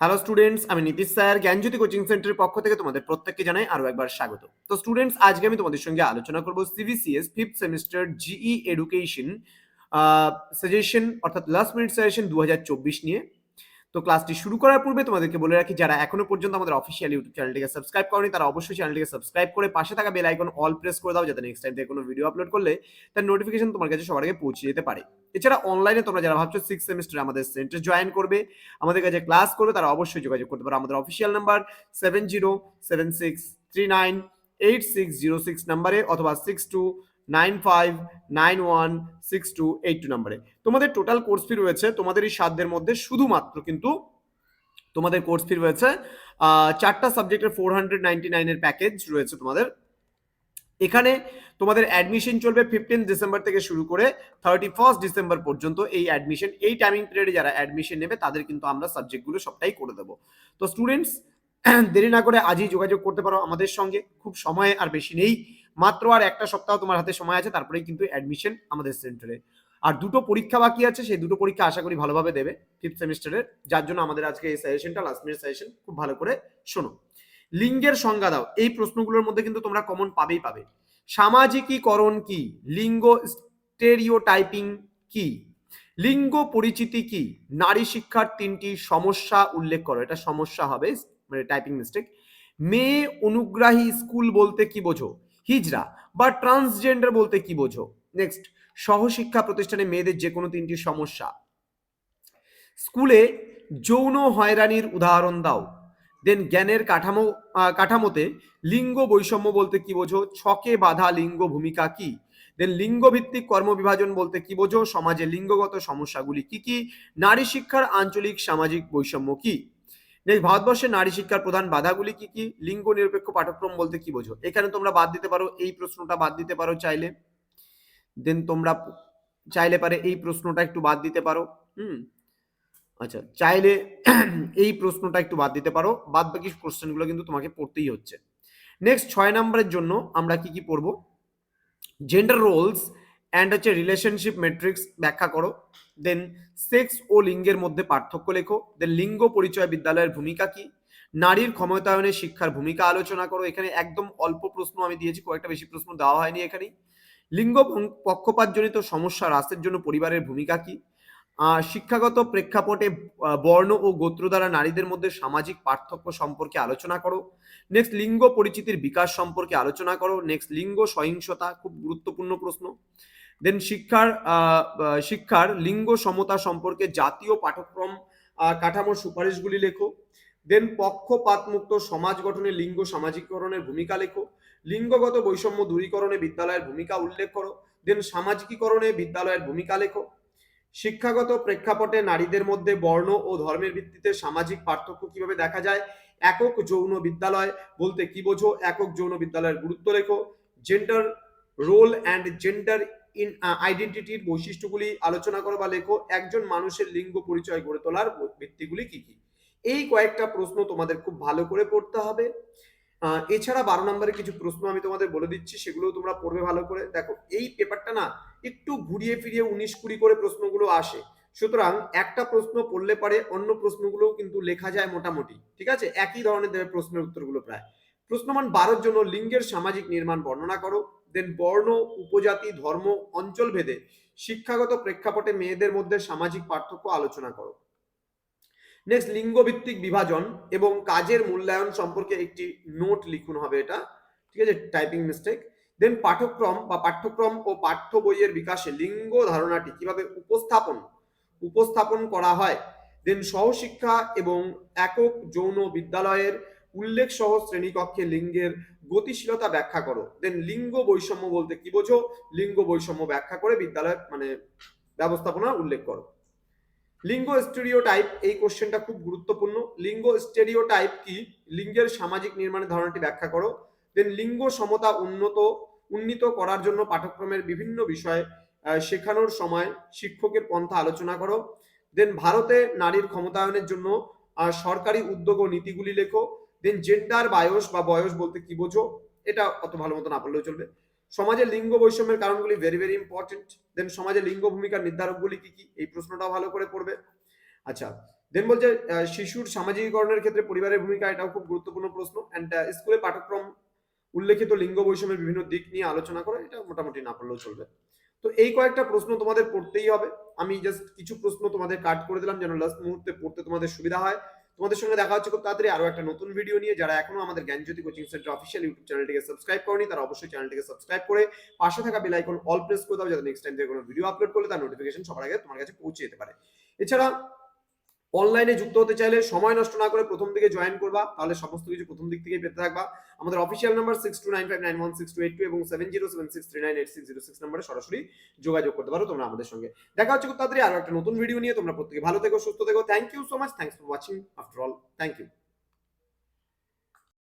Hello students আমি Nitish sir, জ্ঞানজ্যোতি coaching সেন্টারের পক্ষ থেকে তোমাদের প্রত্যেককে জানাই আরও একবার স্বাগত। তো স্টুডেন্টস আজকে আমি তোমাদের সঙ্গে আলোচনা করব CBCS fifth semester GE education suggestion অর্থাৎ লাস্ট মিনিট সাজেশন দু হাজার চব্বিশ নিয়ে। তো ক্লাসটি শুরু করার পূর্বে তোমাদেরকে বলে রাখি, যারা এখনও পর্যন্ত আমাদের অফিসিয়াল ইউটিউব চ্যানেলটিকে সাবস্ক্রাইব করনি, তারা অবশ্যই চ্যানেলটিকে সাবস্ক্রাইব করে পাশে থাকা বেল আইকন অল প্রেস করে দাও, যাতে নেক্সট টাইম থেকে কোনো ভিডিও আপলোড করলে তার নোটিফিকেশন তোমার কাছে সবার আগে পৌঁছে যেতে পারে। এছাড়া অনলাইনে তোমরা যারা ভাবছ সিক্স সেমিস্টার আমাদের সেন্টার জয়েন করবে, আমাদের কাছে ক্লাস করবে, তারা অবশ্যই যোগাযোগ করতে পারো। আমাদের official number seven zero seven six three nine eight six zero six নাম্বারে অথবা six two nine five nine one six two eight two নাম্বারে। তোমাদের টোটাল কোর্স ফি রয়েছে, তোমাদের এই সাধ্যের মধ্যে শুধুমাত্র কিন্তু তোমাদের কোর্স ফি রয়েছে চারটা সাবজেক্টের ফোর হান্ড্রেড নাইনটি নাইনের প্যাকেজ রয়েছে তোমাদের। এখানে তোমাদের অ্যাডমিশন চলবে ফিফটিন ডিসেম্বর থেকে শুরু করে থার্টি ফার্স্ট ডিসেম্বর পর্যন্ত এই অ্যাডমিশন এই টাইমিং পিরিয়ডে যারা অ্যাডমিশন নেবে, তাদের কিন্তু আমরা সাবজেক্টগুলো সবটাই করে দেবো। তো স্টুডেন্টস দেরি না করে আজই যোগাযোগ করতে পারো আমাদের সঙ্গে, খুব সময় আর বেশি নেই। মাত্র আর একটা সপ্তাহ তোমার হাতে সময় আছে, তারপরেই কিন্তু অ্যাডমিশন আমাদের সেন্টারে আর দুটো পরীক্ষা বাকি আছে, সেই দুটো পরীক্ষা আশা করি ভালোভাবে দেবে ফিফথ সেমিস্টারের যার জন্য আমাদের আজকে এই সাজেশনটা লাস্ট মিনিট সাজেশন খুব ভালো করে শোনো। লিঙ্গের সংজ্ঞা দাও। এই প্রশ্নগুলোর মধ্যে কিন্তু তোমরা কমন পাবেই পাবে। সামাজিকীকরণ কি? লিঙ্গ স্টেরিওটাইপিং কি? লিঙ্গ পরিচিতি কি? নারী শিক্ষার তিনটি সমস্যা উল্লেখ করো। এটা সমস্যা হবে মানে টাইপিং মিস্টেক মেয়ে অনুগ্রাহী স্কুল বলতে কি বোঝো? হিজরা বা ট্রান্সজেন্ডার বলতে কি বোঝো? নেক্সট সহশিক্ষা প্রতিষ্ঠানে মেয়েদের যে কোনো তিনটি সমস্যা। স্কুলে যৌন হয়রানির উদাহরণ দাও। দেন জ্ঞানের কাঠামো কাঠামোতে লিঙ্গ বৈষম্য বলতে কি বোঝো? ছকে বাধা লিঙ্গ ভূমিকা কি? দেন লিঙ্গ ভিত্তিক কর্মবিভাজন বলতে কি বোঝো? সমাজে লিঙ্গগত সমস্যাগুলি কি কি? নারী শিক্ষার আঞ্চলিক সামাজিক বৈষম্য কি? নেক্সট ভারতবর্ষে নারী শিক্ষার প্রধান বাধাগুলি কি কি? লিঙ্গ নিরপেক্ষ পাঠ্যক্রম বলতে কি বোঝো? এখানে তোমরা বাদ দিতে পারো, এই প্রশ্নটা বাদ দিতে পারো চাইলে। দেন তোমরা চাইলে পারে এই প্রশ্নটা একটু বাদ দিতে পারো, হুম? আচ্ছা চাইলে এই প্রশ্নটা একটু বাদ দিতে পারো বাদ বাকি কোশ্চেনগুলো কিন্তু তোমাকে পড়তেই হচ্ছে। নেক্সট ছয় নম্বরের জন্য আমরা কি কি পড়ব? জেন্ডার রোলস অ্যান্ড হচ্ছে রিলেশনশিপ মেট্রিক্স ব্যাখ্যা করো। দেন সেক্স ও লিঙ্গের মধ্যে পার্থক্য লেখো। দেন লিঙ্গ পরিচয় বিদ্যালয়ের ভূমিকা কি? নারীর ক্ষমতায়নে শিক্ষার ভূমিকা আলোচনা করো। এখানে একদম অল্প প্রশ্ন আমি দিয়েছি কয়েকটা বেশি প্রশ্ন দেওয়া হয়নি এখানে লিঙ্গ পক্ষপাতজনিত সমস্যা হ্রাসের জন্য পরিবারের ভূমিকা কি? শিক্ষাগত প্রেক্ষাপটে বর্ণ ও গোত্র দ্বারা নারীদের মধ্যে সামাজিক পার্থক্য সম্পর্কে আলোচনা করো। নেক্সট লিঙ্গ পরিচিতির বিকাশ সম্পর্কে আলোচনা করো। নেক্সট লিঙ্গ সহিংসতা, খুব গুরুত্বপূর্ণ প্রশ্ন। দেন শিক্ষার শিক্ষার লিঙ্গ সমতা সম্পর্কে জাতীয় পাঠ্যক্রম কাঠামোর সুপারিশগুলি লেখো। দেন পক্ষপাতমুক্ত সমাজ গঠনে লিঙ্গ সামাজিকীকরণের ভূমিকা লেখো। লিঙ্গগত বৈষম্য দূরীকরণে বিদ্যালয়ের ভূমিকা উল্লেখ করো। দেন সামাজিকীকরণে বিদ্যালয়ের ভূমিকা লেখো। শিক্ষাগত প্রেক্ষাপটে নারীদের মধ্যে বর্ণ ও ধর্মের ভিত্তিতে সামাজিক পার্থক্য কীভাবে দেখা যায়? একক যৌন বিদ্যালয় বলতে কি বোঝো? একক যৌন বিদ্যালয়ের গুরুত্ব লেখো। Gender role and gender in আইডেন্টিটির বৈশিষ্ট্যগুলি আলোচনা করো বা লেখো। একজন মানুষের লিঙ্গ পরিচয় গড়ে তোলার ভিত্তিগুলি কি কি? এই কয়েকটা প্রশ্ন তোমাদের খুব ভালো করে পড়তে হবে। এছাড়া বারো নম্বরের কিছু প্রশ্ন আমি তোমাদের বলে দিচ্ছি সেগুলো তোমরা পড়বে ভালো করে। দেখো, এই পেপারটা না, একটু ঘুরিয়ে ফিরিয়ে উনিশ কুড়ি করে প্রশ্নগুলো আসে। সুতরাং একটা প্রশ্ন পড়লে পারে, অন্য প্রশ্নগুলোও কিন্তু লেখা যায় মোটামুটি। ঠিক আছে? একই ধরনের দেবে প্রশ্নের উত্তরগুলো প্রায়। প্রশ্নমান বারোর জন্য লিঙ্গের সামাজিক নির্মাণ বর্ণনা করো। দেন বর্ণ, উপজাতি, ধর্ম, অঞ্চল ভেদে শিক্ষাগত প্রেক্ষাপটে মেয়েদের মধ্যে সামাজিক পার্থক্য আলোচনা করো। নেক্সট লিঙ্গভিত্তিক বিভাজন এবং কাজের মূল্যায়ন সম্পর্কে একটি নোট লিখুন হবে এটা। ঠিক আছে? টাইপিং মিস্টেক দেন পাঠ্যক্রম বা পাঠ্যক্রম ও পাঠ্য বইয়ের বিকাশে লিঙ্গ ধারণাটি কীভাবে উপস্থাপন উপস্থাপন করা হয়? দেন সহশিক্ষা এবং একক যৌন বিদ্যালয়ের উল্লেখ সহ শ্রেণীকক্ষে লিঙ্গের গতিশীলতা ব্যাখ্যা করো। দেন লিঙ্গ বৈষম্য বলতে কি বোঝো? লিঙ্গ বৈষম্য ব্যাখ্যা করে বিদ্যালয়ের মানে ব্যবস্থাপনা উল্লেখ করো। লিঙ্গ স্টেরিওটাইপ, এই কোশ্চেনটা খুব গুরুত্বপূর্ণ। লিঙ্গ স্টেরিওটাইপ কি? লিঙ্গের সামাজিক নির্মাণের ধারণাটি ব্যাখ্যা করো। দেন লিঙ্গ সমতা উন্নত, উন্নীত করার জন্য পাঠ্যক্রমের বিভিন্ন বিষয় শেখানোর সময় শিক্ষকের পন্থা আলোচনা করো। দেন ভারতে নারীর ক্ষমতায়নের জন্য সরকারি উদ্যোগ ও নীতিগুলি লেখো। দেন জেন্ডার বায়স বা বয়স বলতে কি বোঝো, এটা অত ভালো মতো না পড়লেও চলবে। সমাজে লিঙ্গ বৈষম্যের কারণগুলি ভেরি ভেরি ইম্পর্টেন্ট দেন সমাজে লিঙ্গ ভূমিকার নির্ধারকগুলি কি কি, এই প্রশ্নটাও ভালো করে পড়বে। আচ্ছা দেন বলছে শিশুর সামাজিকীকরণের ক্ষেত্রে পরিবারের ভূমিকা এটাও খুব গুরুত্বপূর্ণ প্রশ্ন। অ্যান্ড স্কুলে পাঠ্যক্রম উল্লেখিত লিঙ্গ বৈষম্যের বিভিন্ন দিক নিয়ে আলোচনা করে, এটা মোটামুটি না পড়লেও চলবে। তো এই কয়েকটা প্রশ্ন তোমাদের পড়তেই হবে। আমি জাস্ট কিছু প্রশ্ন তোমাদের কাট করে দিলাম যেন লাস্ট মুহূর্তে পড়তে তোমাদের সুবিধা হয়। তোমাদের সঙ্গে দেখা হচ্ছে খুব তাড়াতাড়ি আরও একটা নতুন ভিডিও নিয়ে। যারা এখনও আমাদের Gyan Gyanjyoti coaching centre official YouTube চ্যানেলটিকে সাবস্ক্রাইব করনি, তারা অবশ্যই চ্যানেলটিকে সাবস্ক্রাইব করে পাশে থাকা বেল আইকন অল প্রেস করে দাও, যাতে নেক্সট টাইম যে কোনো ভিডিও আপলোড করলে তার নোটিফিকেশন সবার আগে তোমার কাছে পৌঁছে যেতে পারে। এছাড়া অনলাইনে যুক্ত হতে চাইলে সময় নষ্ট না করে প্রথম দিকে জয়েন করবা, তাহলে সমস্ত কিছু প্রথম দিক থেকে পেতে থাকবা। আমাদের official number six two nine five nine one six two eight two এবং seven zero seven six three nine eight six zero six নাম্বারে সরাসরি যোগাযোগ করতে পারো তোমরা আমাদের সঙ্গে। দেখা হচ্ছে খুব তাড়াতাড়ি আরও একটা নতুন ভিডিও নিয়ে। তোমরা প্রত্যেকে ভালো থেকো, সুস্থ থেকো। Thank you so much thanks for watching after all thank you